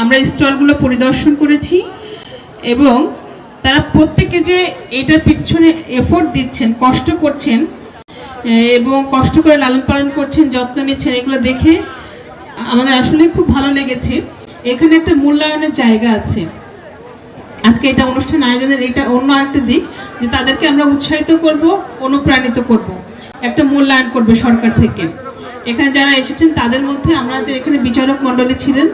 আমরা স্টলগুলো পরিদর্শন করেছি এবং তারা প্রত্যেকে যে এটার পিছনে এফোর্ট দিচ্ছেন, কষ্ট করছেন এবং কষ্ট করে লালন পালন করছেন, যত্ন নিচ্ছেন, এগুলো দেখে আমাদের আসলে খুব ভালো লেগেছে। এখানে একটা মূল্যায়নের জায়গা আছে। আজকে এটা অনুষ্ঠান আয়োজনের এটা অন্য একটা দিক, যে তাদেরকে আমরা উৎসাহিত করব, অনুপ্রাণিত করব, একটা মূল্যায়ন করবে সরকার থেকে। এখানে যারা এসেছেন, তাদের মধ্যে আমাদের এখানে বিচারক মণ্ডলী ছিলেন,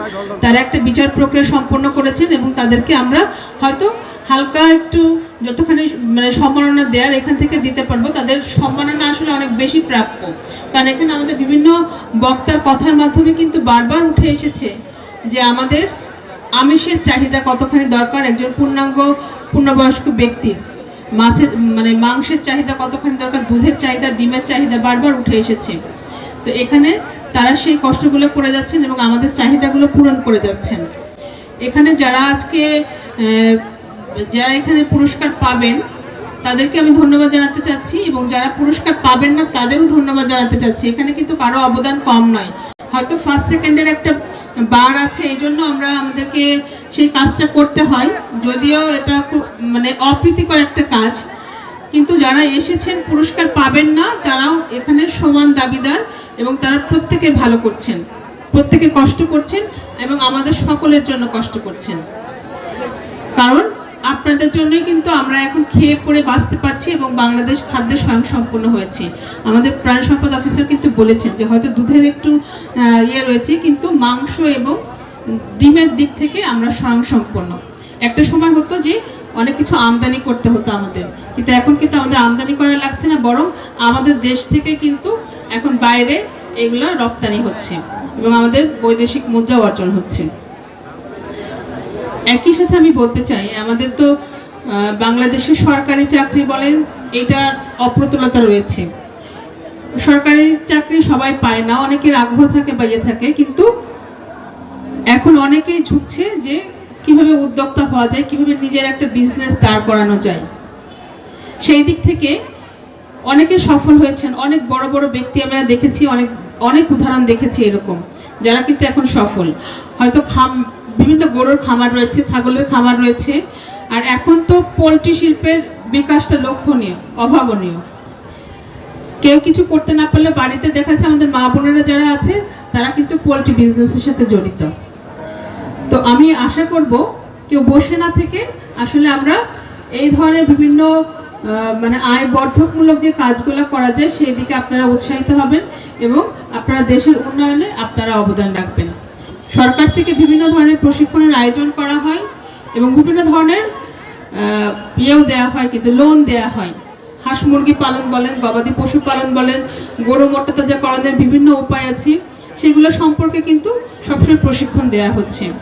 তারা একটা বিচার প্রক্রিয়া সম্পন্ন করেছেন এবং তাদেরকে আমরা হয়তো হালকা একটু যতখানি মানে সম্মাননা দেওয়ার এখান থেকে দিতে পারব। তাদের সম্মাননা আসলে অনেক বেশি প্রাপ্য। কারণ এখানে আমাদের বিভিন্ন বক্তার কথার মাধ্যমে কিন্তু বারবার উঠে এসেছে যে আমাদের আমিষের চাহিদা কতখানি দরকার একজন পূর্ণাঙ্গ, পূর্ণবয়স্ক ব্যক্তির মাছের মানে মাংসের চাহিদা কতখানি দরকার, দুধের চাহিদা, ডিমের চাহিদা বারবার উঠে এসেছে। তো এখানে তারা সেই কষ্টগুলো করে যাচ্ছেন এবং আমাদের চাহিদাগুলো পূরণ করে যাচ্ছেন। এখানে যারা আজকে যারা এখানে পুরস্কার পাবেন, তাদেরকে আমি ধন্যবাদ জানাতে চাচ্ছি এবং যারা পুরস্কার পাবেন না, তাদেরও ধন্যবাদ জানাতে চাচ্ছি। এখানে কিন্তু কারও অবদান কম নয়। হয়তো ফার্স্ট সেকেন্ডের একটা বার আছে, এই জন্য আমরা আমাদেরকে সেই কাজটা করতে হয়। যদিও এটা খুব মানে অপ্রীতিকর একটা কাজ কিন্তু যারা এসেছেন, পুরস্কার পাবেন না, তারাও এখানে সমান দাবিদার এবং তারা প্রত্যেকে ভালো করছেন। প্রত্যেকে কষ্ট করছেন এবং আমাদের সকলের জন্য কষ্ট করছেন। কারণ আপনাদের জন্যই কিন্তু আমরা এখন খেয়ে পড়ে বাঁচতে পারছি এবং বাংলাদেশ খাদ্যে স্বয়ংসম্পূর্ণ হয়েছে। আমাদের প্রাণ সম্পদ অফিসার কিন্তু বলেছেন যে হয়তো দুধের একটু ইয়ে রয়েছে, কিন্তু মাংস এবং ডিমের দিক থেকে আমরা স্বয়ংসম্পূর্ণ। একটা সময় হতো যে অনেক কিছু আমদানি করতে হতো আমাদের। কিন্তু এখন কিন্তু আমাদের আমদানি করা লাগছে না, বরং আমাদের দেশ থেকে কিন্তু এখন বাইরে এগুলো রপ্তানি হচ্ছে এবং আমাদের বৈদেশিক মুদ্রা অর্জন হচ্ছে। একই সাথে আমি বলতে চাই, আমাদের তো বাংলাদেশের সরকারি চাকরি বলেন এটার অপ্রতুলতা রয়েছে। সরকারি চাকরি সবাই পায় না, অনেকের আগ্রহ থাকে বাইরে থাকে, কিন্তু এখন অনেকেই ঝুঁকছে যে কীভাবে উদ্যোক্তা হওয়া যায়, কীভাবে নিজের একটা বিজনেস দাঁড় করানো যায়। সেই দিক থেকে অনেকে সফল হয়েছেন, অনেক বড় বড় ব্যক্তি আমরা দেখেছি, অনেক অনেক উদাহরণ দেখেছি এরকম, যারা কিন্তু এখন সফল। হয়তো খাম, বিভিন্ন গরুর খামার রয়েছে, ছাগলের খামার রয়েছে, আর এখন তো পোলট্রি শিল্পের বিকাশটা লক্ষণীয়, অভাবনীয়। কেউ কিছু করতে না পারলে বাড়িতে দেখা যাচ্ছে আমাদের মা বোনেরা যারা আছে, তারা কিন্তু পোলট্রি বিজনেসের সাথে জড়িত। তো আমি আশা করব কেউ বসে না থেকে আসলে আমরা এই ধরনের বিভিন্ন মানে আয় বর্ধকমূলক যে কাজগুলো করা যায় সেই দিকে আপনারা উৎসাহিত হবেন এবং আপনারা দেশের উন্নয়নে আপনারা অবদান রাখবেন। সরকার থেকে বিভিন্ন ধরনের প্রশিক্ষণের আয়োজন করা হয় এবং বিভিন্ন ধরনের ইয়েও দেওয়া হয়, কিন্তু লোন দেওয়া হয়। হাঁস মুরগি পালন বলেন, গবাদি পশু পালন বলেন, গরু মোটাতাজাকরণের বিভিন্ন উপায় আছে, সেগুলো সম্পর্কে কিন্তু সবসময় প্রশিক্ষণ দেওয়া হচ্ছে।